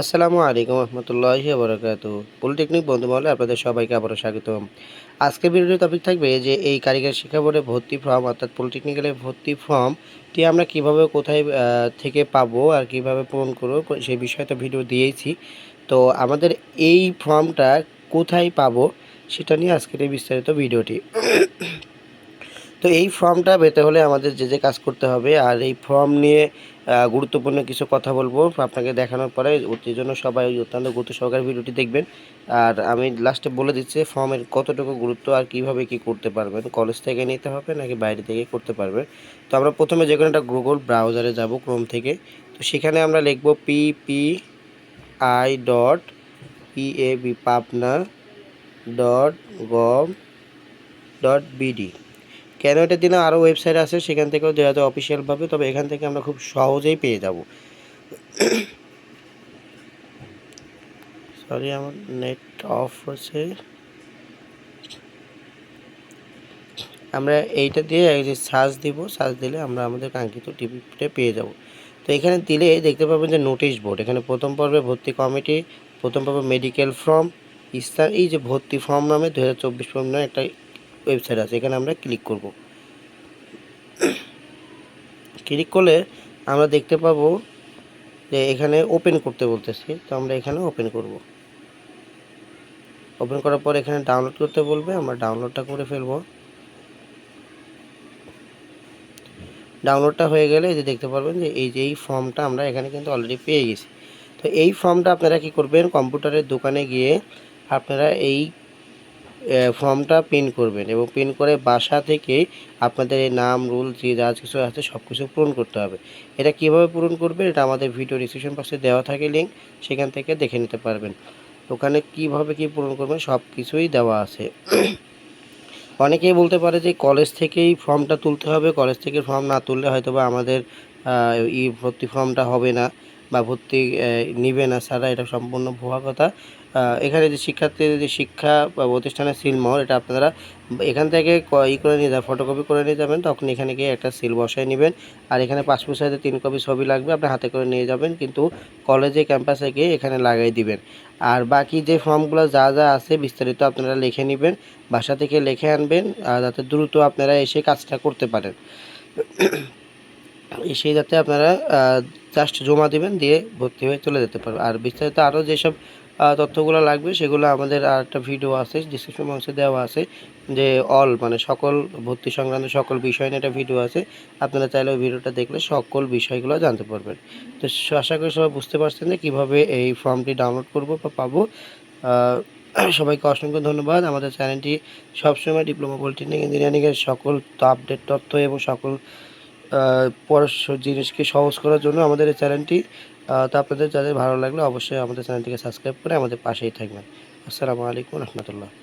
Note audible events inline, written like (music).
আসসালামু আলাইকুম রহমতুল্লাহি বরকাত পলিটেকনিক বন্ধু মহলে আপনাদের সবাইকে আবারও স্বাগতম। আজকের ভিডিওর টপিক থাকবে যে এই কারিগর শিক্ষা বোর্ডে ভর্তি ফর্ম অর্থাৎ পলিটেকনিক্যালে ভর্তি ফর্মটি আমরা কীভাবে, কোথায় থেকে পাবো আর কীভাবে পূরণ করব সেই বিষয়ে তো ভিডিও দিয়েছি। তো আমাদের এই ফর্মটা কোথায় পাবো সেটা নিয়ে আজকের এই বিস্তারিত ভিডিওটি। তো এই ফর্মটা পেতে হলে আমাদের যে যে কাজ করতে হবে আর এই ফর্ম নিয়ে গুরুত্বপূর্ণ কিছু কথা বলব আপনাকে দেখানোর পরে এই জন্য সবাই অত্যন্ত গুরুত্ব সহকারে ভিডিওটি দেখবেন আর আমি লাস্টে বলে দিচ্ছি ফর্মের কতটুকু গুরুত্ব আর কীভাবে কি করতে পারবেন কলেজ থেকে নিতে হবে নাকি বাইরে থেকে করতে পারবেন তো আমরা প্রথমে যে কোনো একটা গুগল ব্রাউজারে যাব ক্রোম থেকে তো সেখানে আমরা লিখব P P I dot P A B Pabna dot gov dot BD কেন এটা দিনে আরও ওয়েবসাইট আছে, সেখান থেকেও দেওয়া যায় অফিসিয়ালভাবে তবে এখান থেকে আমরা খুব সহজেই পেয়ে যাব। সরি আমার নেট অফ আছে আমরা এইটা দিয়ে যে সার্চ দিব সার্চ দিলে আমরা আমাদের কাঙ্ক্ষিত টিভিতে পেয়ে যাব। তো এখানে দিলে দেখতে পাবেন যে নোটিশ বোর্ড এখানে প্রথম পর্বে ভর্তি কমিটি, প্রথম পর্বে মেডিকেল ফর্ম ইস্তার এই যে ভর্তি ফর্ম নামে দু হাজার চব্বিশ ফর্ম নামে একটা ওয়েবসাইট আছে, এখানে আমরা ক্লিক করব। ক্লিক করলে আমরা দেখতে পাবো যে এখানে ওপেন করতে বলতেছি, তো আমরা এখানে ওপেন করব। ওপেন করার পর এখানে ডাউনলোড করতে বলবে, আমরা ডাউনলোডটা করে ফেলব। ডাউনলোডটা হয়ে গেলে যে দেখতে পারবেন যে এই যে এই ফর্মটা আমরা এখানে কিন্তু অলরেডি পেয়ে গেছি। তো এই ফর্মটা আপনারা কি করবেন, কম্পিউটারের দোকানে গিয়ে আপনারা এই ফর্মটা প্রিন্ট করবেন এবং প্রিন্ট করে বাসা থেকে আপনাদের এই নাম, রুল, যে যা কিছু আছে সব কিছু পূরণ করতে হবে। এটা কীভাবে পূরণ করবে এটা আমাদের ভিডিও ডিসক্রিপশন বক্সে দেওয়া থাকে লিঙ্ক সেখান থেকে দেখে নিতে পারবেন। ওখানে কীভাবে কি পূরণ করবেন সব কিছুই দেওয়া আছে। অনেকেই বলতে পারে যে কলেজ থেকেই ফর্মটা তুলতে হবে। কলেজ থেকে ফর্ম না তুললে হয়তো বা আমাদের ই ভর্তি ফর্মটা হবে না। বা ভর্তি নিবে না স্যারা এটা সম্পূর্ণ ভুয়া কথা। এখানে যে শিক্ষার্থীদের যে শিক্ষা বা প্রতিষ্ঠানের সিলমোহর এটা আপনারা এখান থেকে ই করে নিয়ে যাবেন ফটোকপি করে নিয়ে যাবেন, তখন এখানে গিয়ে একটা সিল বসায় নেবেন। আর এখানে পাসপোর্ট সাইজে তিন কপি ছবি লাগবে, আপনি হাতে করে নিয়ে যাবেন, কিন্তু কলেজে ক্যাম্পাসে গিয়ে এখানে লাগাই দিবেন। আর বাকি যে ফর্মগুলো যা যা আছে, বিস্তারিত আপনারা লিখে নেবেন, বাসা থেকে লিখে আনবেন যাতে দ্রুত আপনারা এসে কাজটা করতে পারেন। এসে যাতে আপনারা জাস্ট জমা দিবেন, দিয়ে ভর্তি হয়ে চলে যেতে পারবে আর বিস্তারিত আরও যেসব তথ্যগুলো লাগবে, সেগুলো আমাদের আর একটা ভিডিও আছে ডিসক্রিপশন বক্সে দেওয়া আছে, যে অল মানে সকল ভর্তি সংক্রান্ত সকল বিষয় নিয়ে একটা ভিডিও আছে। আপনারা চাইলে ওই ভিডিওটা দেখলে সকল বিষয়গুলো জানতে পারবেন। তো আশা করি সবাই বুঝতে পারছেন যে কীভাবে এই ফর্মটি ডাউনলোড করব বা পাবো। (clears throat) সবাইকে অসংখ্য ধন্যবাদ। আমাদের চ্যানেলটি সবসময় ডিপ্লোমা পলিটেকনিক ইঞ্জিনিয়ারিংয়ের সকল আপডেট তথ্য এবং সকল পড়াশোনার জিনিসকে সহজ করার জন্য আমাদের এই চ্যানেলটি তো আপনাদের যাদের ভালো লাগলে অবশ্যই আমাদের চ্যানেলটিকে সাবস্ক্রাইব করে আমাদের পাশেই থাকবেন। আসসালামু আলাইকুম রহমতুল্লাহ।